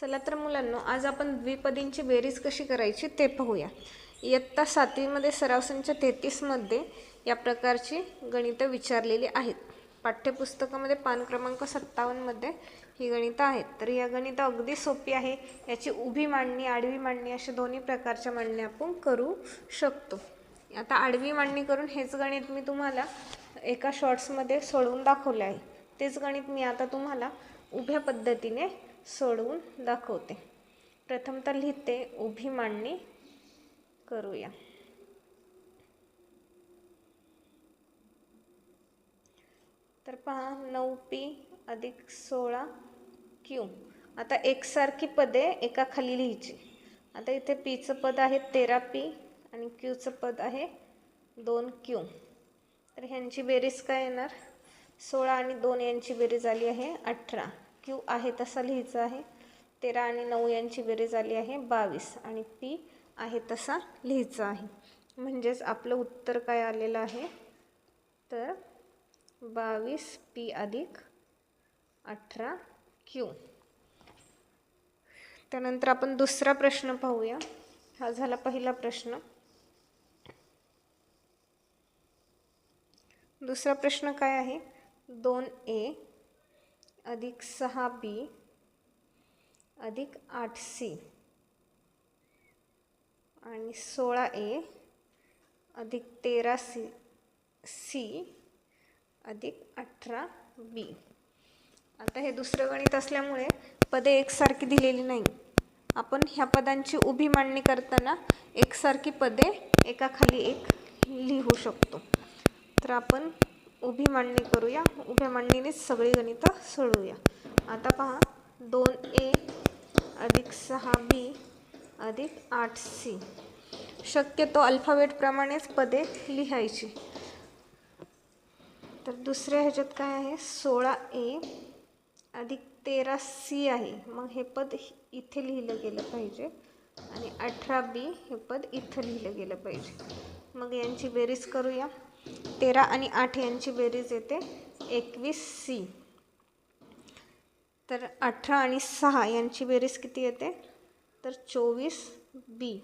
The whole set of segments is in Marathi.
चला तर मुलांनो आज आपण द्विपदींची बेरीज कशी करायची ते पाहूया. इयत्ता सातवीमध्ये सराव तेहतीसमध्ये या प्रकारची गणितं विचारलेली आहेत. पाठ्यपुस्तकामध्ये पान क्रमांक सत्तावन्नमध्ये ही गणितं आहेत. तर या गणितं अगदी सोपी आहे. याची उभी मांडणी आडवी मांडणी अशा दोन्ही प्रकारच्या मांडणी आपण करू शकतो. आता आडवी मांडणी करून हेच गणित मी तुम्हाला एका शॉर्ट्समध्ये सोडवून दाखवले आहे. तेच गणित मी आता तुम्हाला उभ्या पद्धतीने सोडवून दाखवते. प्रथमतः लिहिते उभी मांडणी करूया. तर पहा नऊ पी अधिक सोळा क्यू आता एकसारखी पदे एका खाली लिहायची आता इथे पीचं पद आहे तेरा पी आणि क्यूचं पद आहे दोन क्यू तर ह्यांची बेरीज काय येणार? सोळा आणि दोन यांची बेरीज आली आहे अठरा. क्यू आहे तसा लिहायचा आहे. तेरा आणि नऊ यांची बेरीज आली आहे बावीस आणि पी आहे तसा लिहायचा आहे. म्हणजेच आपलं उत्तर काय आलेलं आहे? तर बावीस पी अधिक अठरा क्यू त्यानंतर आपण दुसरा प्रश्न पाहूया. हा झाला पहिला प्रश्न. दुसरा प्रश्न काय आहे? दोन ए अधिक सहा बी अधिक आठ सी. आणि सोळा ए अधिक तेरा सी सी अधिक अठरा बी. आता हे दुसरं गणित असल्यामुळे पदे एकसारखी दिलेली नाही. आपण ह्या पदांची उभी मांडणी करताना एकसारखी पदे एकाखाली एक लिहू शकतो. तर आपण उभी मांडणी करूया. उभ्या मांडणीनेच सगळी गणितं सोडवूया. आता पहा दोन ए अधिक सहा बी अधिक आठ सी. शक्यतो अल्फाबेटप्रमाणेच पदे लिहायची. तर दुसऱ्या ह्याच्यात काय आहे? सोळा ए अधिक तेरा सी आहे. मग हे पद इथे लिहिलं गेलं पाहिजे. आणि अठरा बी हे पद इथं लिहिलं गेलं पाहिजे. मग यांची बेरीज करूया. तेरा आणि आठ यांची बेरीज येते. एकवीस सी. तर अठरा आणि सहा यांची बेरीज किती येते? तर चोवीस बी.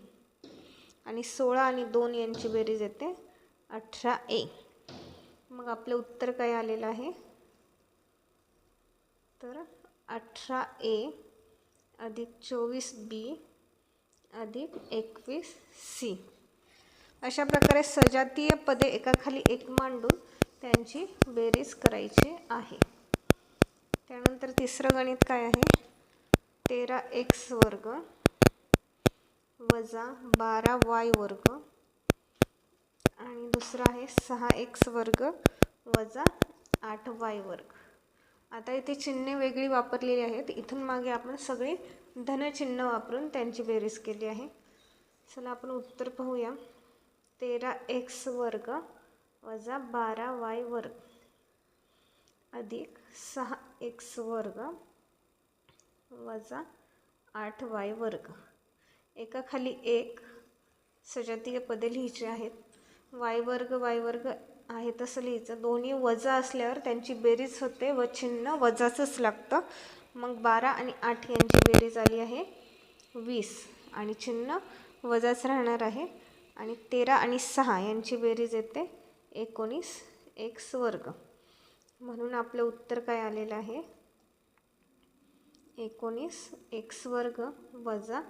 आणि सोळा आणि दोन यांची बेरीज येते. अठरा ए. मग आपलं उत्तर काय आलेलं आहे? तर अठरा ए अधिक चोवीस बी अधिक एकवीस सी. अशा प्रकारे सजातीय पदे एकाखाली एक मांडून त्यांची बेरीज करायची आहे. त्यानंतर तिसरं गणित काय आहे? तेरा एक्स वर्ग वजा बारा वाय वर्ग आणि दुसरं आहे सहा एक्स वर्ग वजा आठ वाय वर्ग. आता इथे चिन्हे वेगळी वापरलेली आहेत. इथून मागे आपण सगळी धनचिन्ह वापरून त्यांची बेरीज केली आहे. चला आपण उत्तर पाहूया. तेरा एक्स वर्ग वजा बारा वाय वर्ग अधिक सहा एक्स वर्ग वजा आठ वाय वर्ग. एकाखाली एक सजातीय पदे लिहायची आहेत. वाय वर्ग वाय वर्ग आहे तसं लिहायचं. दोन्ही वजा असल्यावर त्यांची बेरीज होते व चिन्ह वजाचंच लागतं. मग बारा आणि आठ यांची बेरीज आली आहे वीस आणि चिन्ह वजाच राहणार आहे. आणि तेरा आणि सहा यांची बेरीज येते. एकोणीस एक्स वर्ग म्हणून आपलं उत्तर काय आलेलं आहे? एकोणीस एक्स वर्ग वजा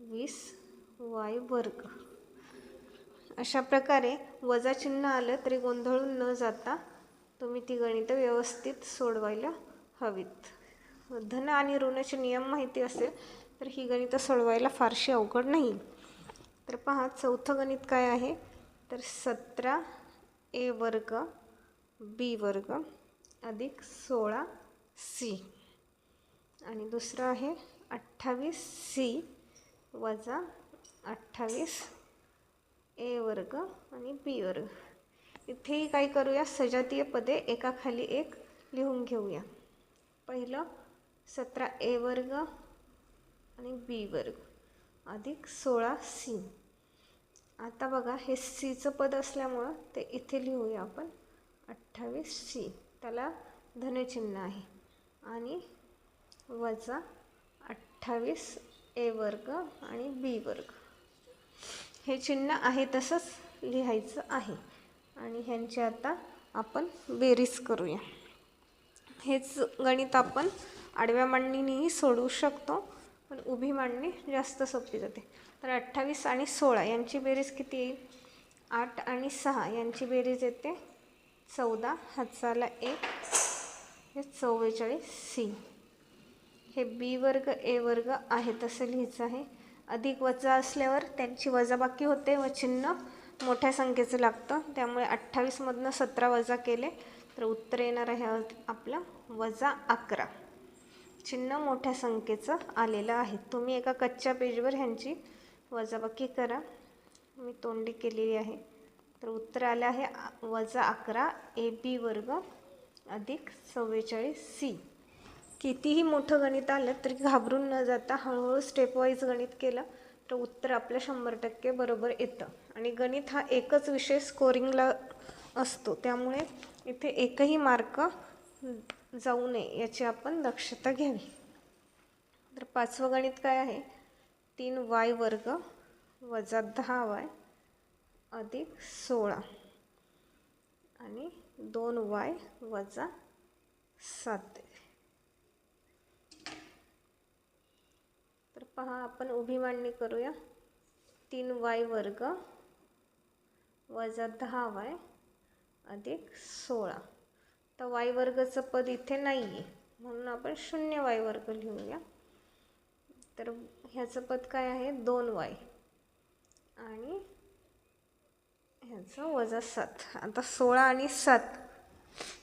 वीस वाय वर्ग. अशा प्रकारे वजा चिन्ह आलं तरी गोंधळून न जाता तुम्ही ती गणितं व्यवस्थित सोडवायला हवीत. धन आणि ऋणाचे नियम माहिती असेल तर ही गणितं सोडवायला फारशी अवघड नाही. तर पहा चौथं गणित काय आहे? तर सतरा ए वर्ग बी वर्ग अधिक सोळा सी. आणि दुसरं आहे अठ्ठावीस सी वजा अठ्ठावीस ए वर्ग आणि बी वर्ग. इथेही काय करूया सजातीय पदे एकाखाली एक लिहून घेऊया. पहिलं सतरा ए वर्ग आणि बी वर्ग अधिक सोळा सी. आता बघा हे सीचं पद असल्यामुळं ते इथे लिहूया आपण. अठ्ठावीस सी त्याला धनचिन्ह आहे. आणि वजा अठ्ठावीस ए वर्ग आणि बी वर्ग. हे चिन्ह आहे तसंच लिहायचं आहे. आणि ह्यांची आता आपण बेरीज करूया. हेच गणित आपण आडव्या मांडणीनेही सोडवू शकतो पण उभी मांडणी जास्त सोपी जाते. तर अठ्ठावीस आणि सोळा यांची बेरीज किती? येईल आठ आणि सहा यांची बेरीज येते चौदा हातचाला एक हे चव्वेचाळीस सी. हे बी वर्ग ए वर्ग आहे तसं लिहायचं आहे. अधिक वजा असल्यावर त्यांची वजाबाकी होते व चिन्ह मोठ्या संख्येचं लागतं. त्यामुळे अठ्ठावीसमधनं सतरा वजा केले तर उत्तर येणार आहे आपलं वजा अकरा. चिन्ह मोठ्या संख्येचं आलेलं आहे. तुम्ही एका कच्च्या पेजवर ह्यांची वजाबाकी करा. मी तोंडी केलेली आहे. तर उत्तर आलं आहे वजा अकरा ए बी वर्ग अधिक चव्वेचाळीस सी. कितीही मोठं गणित आलं तरी घाबरून न जाता हळूहळू स्टेपवाईज गणित केलं तर उत्तर आपलं शंभर टक्के बरोबर येतं. आणि गणित हा एकच विषय स्कोरिंगला असतो. त्यामुळे इथे एकही मार्क जाऊ नये याची आपण दक्षता घ्यावी. तर पाचवं गणित काय आहे? तीन वाय वर्ग वजा दहा वाय अधिक सोळा. आणि दोन वाय वजा सात. तर पहा आपण उभी मांडणी करूया. तीन वाय वर्ग वजा दहा वाय अधिक सोळा. तर वाय वर्गचं पद इथे नाही आहे म्हणून आपण शून्य वाय वर्ग लिहूया. तर ह्याचं पद काय आहे? दोन वाय. आणि ह्याचं वजा सात. आता सोळा आणि सात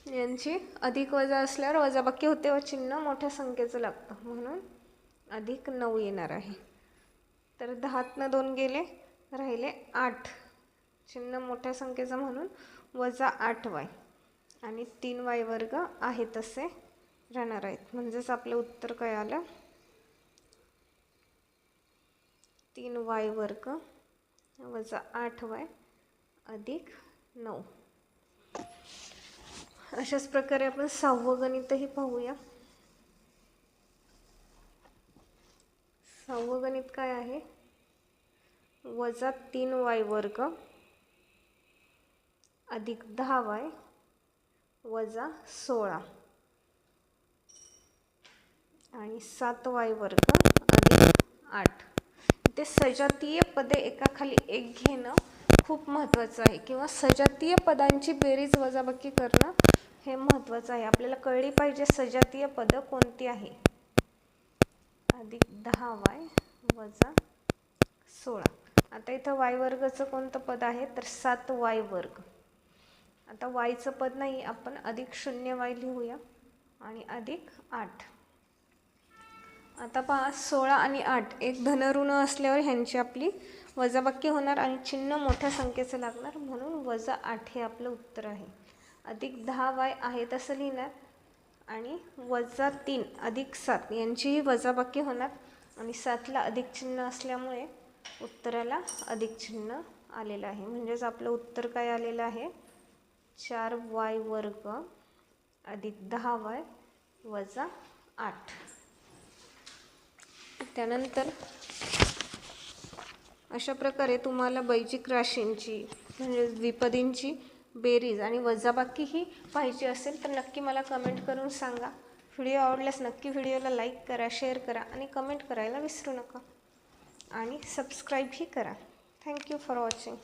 यांची अधिक वजा असल्यावर वजाबाकी होते व चिन्ह मोठ्या संख्येचं लागतं. म्हणून अधिक नऊ येणार आहे. तर दहातनं दोन गेले राहिले आठ. चिन्ह मोठ्या संख्येचं म्हणून वजा आठ वाय. आणि तीन वाय वर्ग आहे तसे राहणार आहेत. म्हणजेच आपलं उत्तर काय आलं तीन वाय वर्ग वजा आठ वाय अधिक नऊ. अशाच प्रकारे आपण सहावं गणितही पाहूया. सहावं गणित काय आहे? वजा तीन वाय वर्ग अधिक दहा वाय वजा सोळा. आणि सात वाय वर्ग अधिक आठ. ते सजातीय पदे एकाखाली एक घेणं खूप महत्त्वाचं आहे. किंवा सजातीय पदांची बेरीज वजाबाकी करणं हे महत्त्वाचं आहे. आपल्याला कळली पाहिजे सजातीय पदं कोणती आहे. अधिक दहा वाय वजा सोळा. आता इथं वाय वर्गचं कोणतं पद आहे? तर सात वाय वर्ग. आता वायचं पद नाही आपण अधिक शून्य वाय लिहूया. आणि अधिक आठ. आता पहा सोळा आणि आठ एक धनऋण असल्यावर ह्यांची आपली वजाबाकी होणार आणि चिन्ह मोठ्या संख्येचं लागणार म्हणून वजा आठ हे आपलं उत्तर आहे. अधिक दहा वाय आहे तसं लिहिणार आणि वजा तीन अधिक सात यांचीही वजाबाकी होणार आणि सातला अधिक चिन्ह असल्यामुळे उत्तराला अधिक चिन्ह आलेलं आहे. म्हणजेच आपलं उत्तर काय आलेलं आहे? चार वाय वर्ग अधिक दहा वाय वजा आठ. त्यानंतर अशा प्रकारे तुम्हाला बैजिक राशींची म्हणजे द्विपदींची बेरीज आणि वजाबाकी ही पाहिजे असेल तर नक्की मला कमेंट करून सांगा. व्हिडिओ आवडल्यास नक्की व्हिडिओला लाईक करा शेअर करा आणि कमेंट करायला विसरू नका. आणि सबस्क्राईबही करा. Thank you for watching